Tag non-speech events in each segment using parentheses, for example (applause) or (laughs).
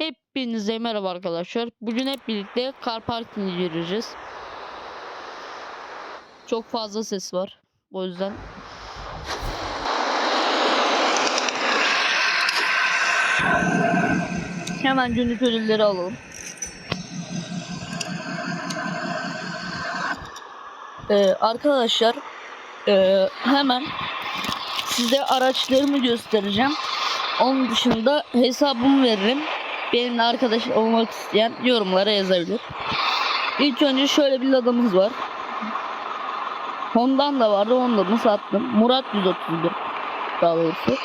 Hepinize merhaba arkadaşlar. Bugün hep birlikte kar parkine gireceğiz. Çok fazla ses var. O yüzden hemen günlük ödülleri alalım. Ee, arkadaşlar ee, hemen size araçlarımı göstereceğim. Onun dışında hesabımı veririm. Benimle arkadaş olmak isteyen yorumlara yazabilir. İlk önce şöyle bir ladamız var. Honda'm da vardı. Honda'mı sattım. Murat 131 daha doğrusu.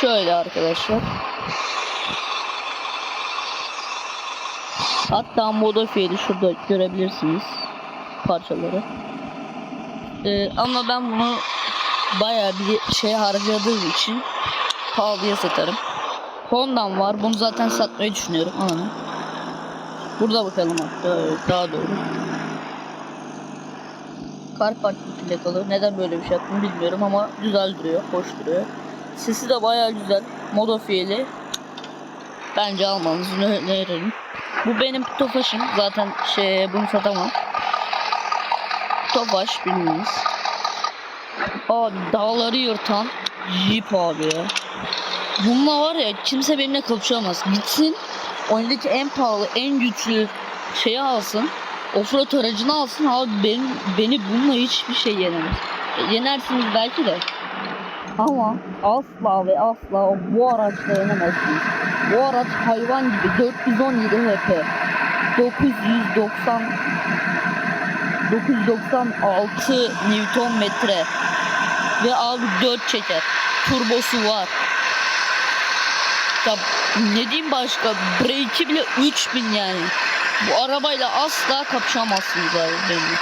Şöyle arkadaşlar. Hatta modifiyeli şurada görebilirsiniz parçaları. Ee, ama ben bunu bayağı bir şey harcadığım için pahalıya satarım. Honda'm var. Bunu zaten satmayı düşünüyorum. Onu. Burada bakalım hatta daha doğru. Kar parkı plakalı. Neden böyle bir şey yaptım bilmiyorum ama güzel duruyor. Hoş duruyor. Sesi de bayağı güzel. Modifiyeli. Bence almanızı öneririm. Bu benim Tofaş'ım. Zaten şey bunu satamam. Tofaş bilmiyoruz. Abi dağları yırtan Jeep abi ya. Bununla var ya kimse benimle kapışamaz. Gitsin oyundaki en pahalı, en güçlü şeyi alsın. Offroad aracını alsın abi benim, beni bununla hiçbir şey yenemez. Yenersiniz belki de. Ama asla ve asla bu araçla yenemezsiniz. Bu araç hayvan gibi 417 HP. 990 996 Newton metre ve abi 4 çeker. Turbosu var. Ya ne diyeyim başka? Break'i bile 3000 yani. Bu arabayla asla kapışamazsınız abi benim.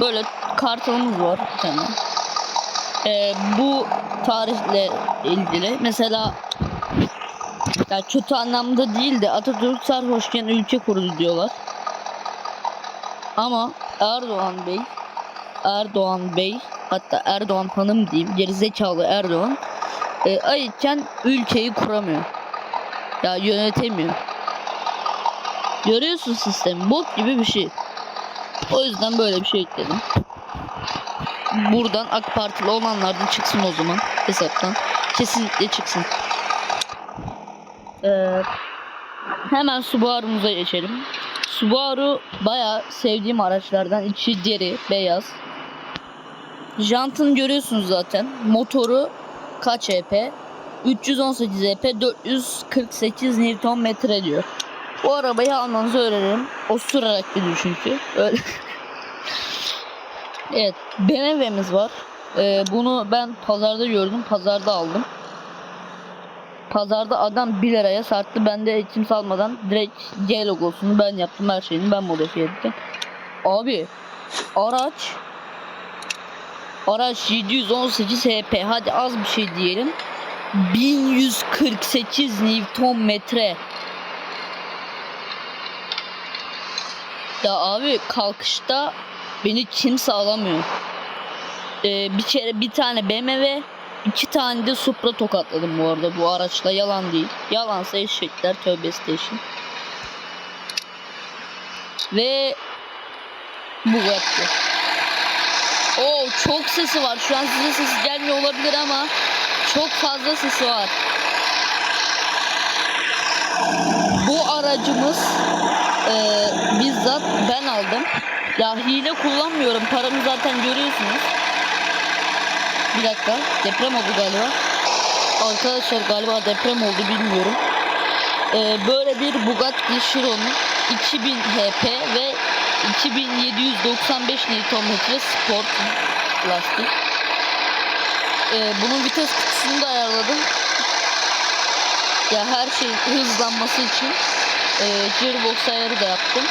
Böyle kartalımız var bir tane. Ee, bu tarihle ilgili mesela ya kötü anlamda değil de Atatürk sarhoşken ülke kurdu diyorlar. Ama Erdoğan Bey Erdoğan Bey hatta Erdoğan hanım diyeyim gerizekalı Erdoğan e, ayıkken ülkeyi kuramıyor. Ya yönetemiyor. Görüyorsun sistemi bok gibi bir şey. O yüzden böyle bir şey ekledim. Buradan AK Partili olanlardan çıksın o zaman hesaptan. Kesinlikle çıksın. Ee, hemen Subaru'muza geçelim. Subaru bayağı sevdiğim araçlardan. içi deri, beyaz. Jantını görüyorsunuz zaten. Motoru kaç EP? 318 EP 448 Newton metre diyor. Bu arabayı almanızı öneririm. Osurarak gidiyor çünkü. Öyle. (laughs) evet. BMW'miz var. Ee, bunu ben pazarda gördüm. Pazarda aldım. Pazarda adam 1 liraya sattı. Ben de kimse almadan direkt G logosunu ben yaptım. Her şeyini ben modifiye ettim. Abi araç Araç 718 HP. Hadi az bir şey diyelim. 1148 Newton metre. Ya abi kalkışta beni kimse alamıyor. Ee, bir kere bir tane BMW, iki tane de Supra tokatladım bu arada bu araçla yalan değil. Yalansa eşekler tövbe station. Ve Bugatti. Oo çok sesi var. Şu an size sesi gelmiyor olabilir ama çok fazla sesi var. Bu aracımız e, bizzat ben aldım. Ya hile kullanmıyorum. Paramı zaten görüyorsunuz. Bir dakika. Deprem oldu galiba. Arkadaşlar galiba deprem oldu bilmiyorum. E, böyle bir Bugatti Chiron'un 2000 HP ve 2795 Nm sport lastik. Ee, bunun vites kutusunu da ayarladım. Ya her şey hızlanması için e, gearbox ayarı da yaptım.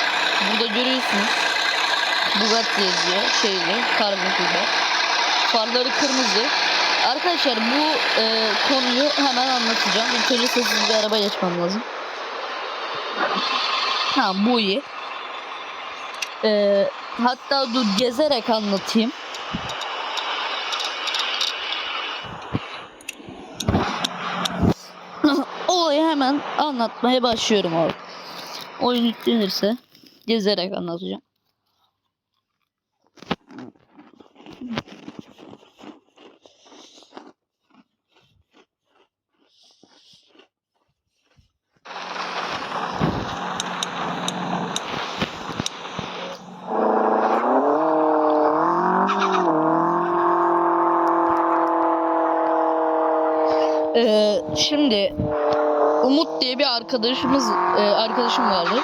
Burada görüyorsunuz. Bugatti yazıyor. Şeyli, karbon fiber. Farları kırmızı. Arkadaşlar bu e, konuyu hemen anlatacağım. İlk önce sessiz bir araba geçmem lazım. Ha bu iyi. Ee, hatta dur gezerek anlatayım. Hemen anlatmaya başlıyorum abi. Oyun yüklenirse gezerek anlatacağım. Ee, şimdi Umut diye bir arkadaşımız e, arkadaşım vardı.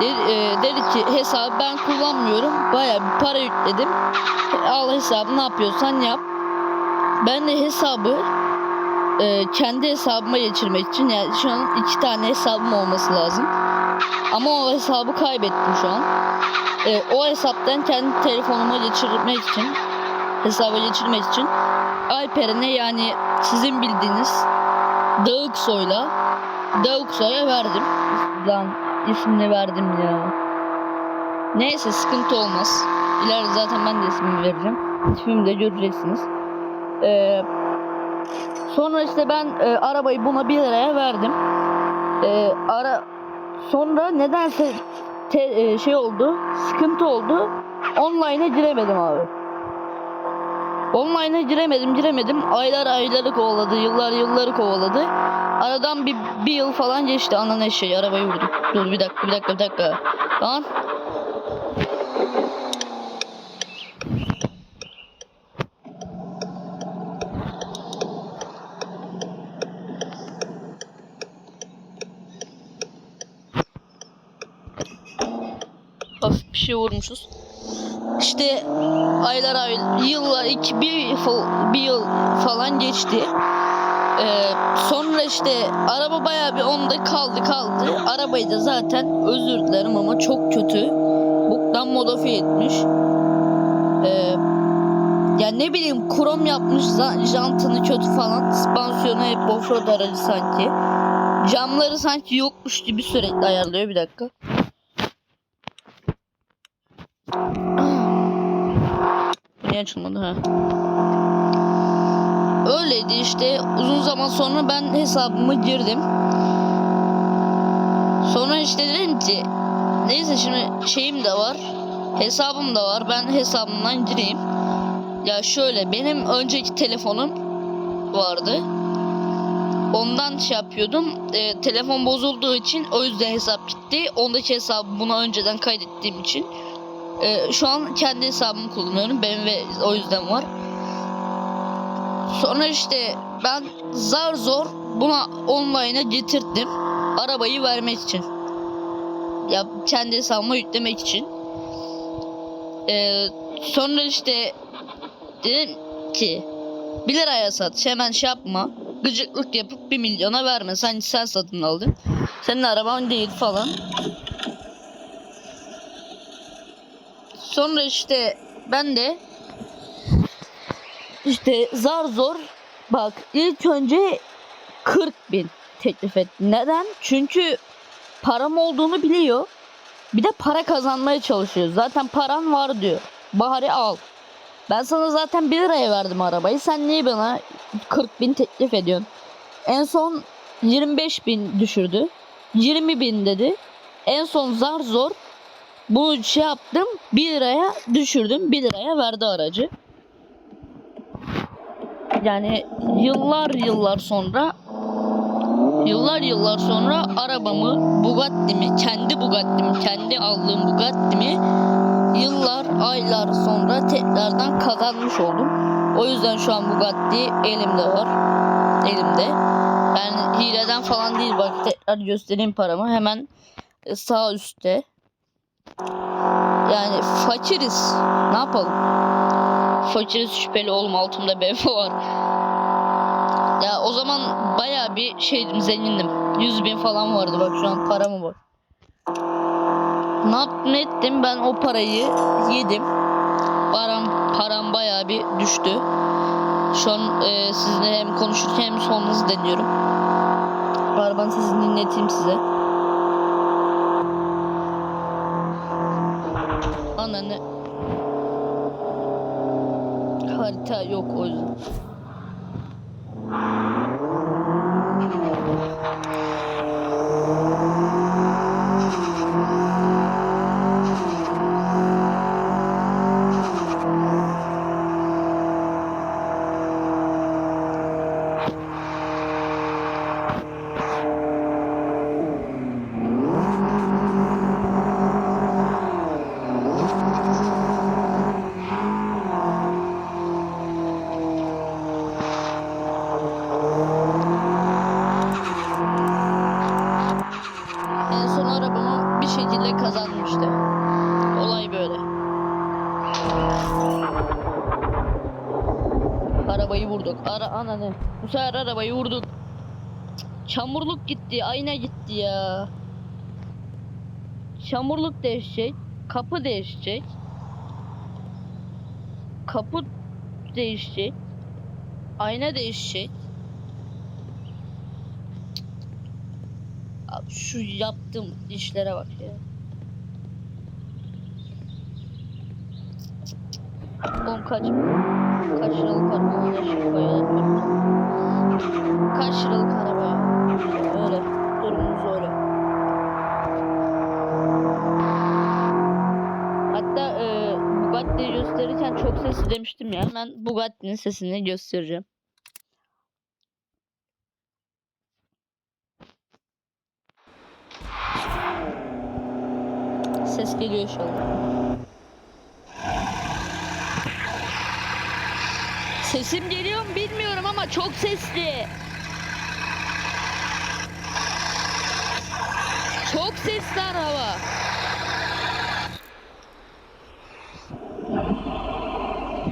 Dedi, e, dedi ki hesabı ben kullanmıyorum. Baya bir para yükledim. Al hesabı ne yapıyorsan yap. Ben de hesabı e, kendi hesabıma geçirmek için yani şu an iki tane hesabım olması lazım. Ama o hesabı kaybettim şu an. E, o hesaptan kendi telefonuma geçirmek için hesaba geçirmek için Alperen'e yani sizin bildiğiniz Dağık Soy'la Dağık Soy'a verdim. Lan ismini verdim ya. Neyse sıkıntı olmaz. İleride zaten ben de ismini vereceğim. İsmimi de göreceksiniz. Ee, sonra işte ben e, arabayı buna 1 liraya verdim. Ee, ara sonra nedense te, e, şey oldu. Sıkıntı oldu. Online'a giremedim abi. Online'a giremedim giremedim. Aylar ayları kovaladı. Yıllar yılları kovaladı. Aradan bir, bir yıl falan geçti. Anan eşeği arabayı vurdu. Dur bir dakika bir dakika bir dakika. Lan. Hafif bir şey vurmuşuz. İşte aylar ay yıllar iki bir, bir yıl falan geçti. Ee, sonra işte araba bayağı bir onda kaldı kaldı. Arabayı da zaten özür dilerim ama çok kötü. Boktan modifiye etmiş. Ee, ya ne bileyim krom yapmış jantını kötü falan. Spansiyonu hep offroad aracı sanki. Camları sanki yokmuş gibi sürekli ayarlıyor bir dakika. Niye açılmadı ha? Öyleydi işte uzun zaman sonra ben hesabımı girdim. Sonra işte dedim ki neyse şimdi şeyim de var. Hesabım da var. Ben hesabımdan gireyim. Ya şöyle benim önceki telefonum vardı. Ondan şey yapıyordum. E, telefon bozulduğu için o yüzden hesap gitti. Ondaki hesabı buna önceden kaydettiğim için ee, şu an kendi hesabımı kullanıyorum. BMW o yüzden var. Sonra işte ben zar zor buna online'a getirdim. Arabayı vermek için. Ya kendi hesabıma yüklemek için. Ee, sonra işte dedim ki 1 liraya sat. Hemen şey yapma. Gıcıklık yapıp 1 milyona verme. Sen sen satın aldın. Senin araban değil falan. Sonra işte ben de işte zar zor bak ilk önce 40 bin teklif etti. Neden? Çünkü param olduğunu biliyor. Bir de para kazanmaya çalışıyor. Zaten paran var diyor. Bari al. Ben sana zaten 1 liraya verdim arabayı. Sen niye bana 40 bin teklif ediyorsun? En son 25 bin düşürdü. 20 bin dedi. En son zar zor bu şey yaptım 1 liraya düşürdüm 1 liraya verdi aracı. Yani yıllar yıllar sonra yıllar yıllar sonra arabamı Bugatti'mi kendi Bugatti'mi kendi aldığım Bugatti'mi yıllar aylar sonra tekrardan kazanmış oldum. O yüzden şu an Bugatti elimde var. Elimde. Yani hileden falan değil bak tekrar göstereyim paramı hemen sağ üstte. Yani fakiriz. Ne yapalım? Fakiriz şüpheli oğlum altımda BMW (laughs) var. Ya o zaman baya bir şeydim zengindim. 100 bin falan vardı bak şu an paramı bak. Ne yaptım ettim ben o parayı yedim. Param param baya bir düştü. Şu an e, sizinle hem konuşurken hem son hızı deniyorum. Arabanın sesini dinleteyim size. Ananı. Harita yok o yüzden. Ara ananı. Bu sefer arabayı vurdun. Çamurluk gitti. Ayna gitti ya. Çamurluk değişecek. Kapı değişecek. Kapı değişecek. Ayna değişecek. Abi şu yaptığım işlere bak ya. Oğlum kaç kaç liralık araba şey koyalım. Kaç liralık araba? Öyle. Durumumuz öyle. Hatta e, Bugatti'yi gösterirken çok sesli demiştim ya. Ben Bugatti'nin sesini göstereceğim. Ses geliyor şu an. Sesim geliyor mu bilmiyorum ama çok sesli. Çok sesli araba.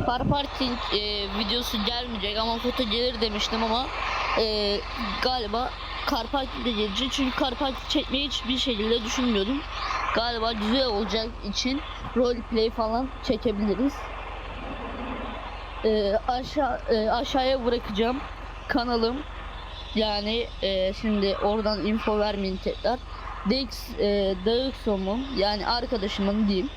Car parking e, videosu gelmeyecek ama foto gelir demiştim ama e, galiba car parking de gelecek çünkü car parking çekmeyi hiçbir şekilde düşünmüyordum. Galiba güzel olacak için roleplay falan çekebiliriz. E, aşağı e, aşağıya bırakacağım kanalım. Yani e, şimdi oradan info vermeyin tekrar. Dex e, Dağıksom'un yani arkadaşımın diyeyim.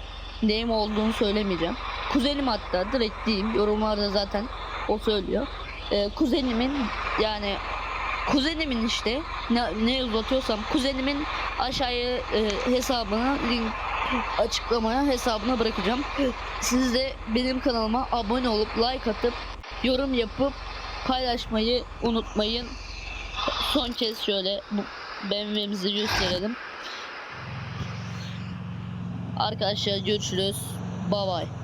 Neyim olduğunu söylemeyeceğim. Kuzenim hatta direkt diyeyim. Yorumlarda zaten o söylüyor. E, kuzenimin yani kuzenimin işte ne, ne uzatıyorsam kuzenimin aşağıya e, hesabına link açıklamaya hesabına bırakacağım. Siz de benim kanalıma abone olup like atıp yorum yapıp paylaşmayı unutmayın. Son kez şöyle BMW'mizi gösterelim. Arkadaşlar görüşürüz. Bye bye.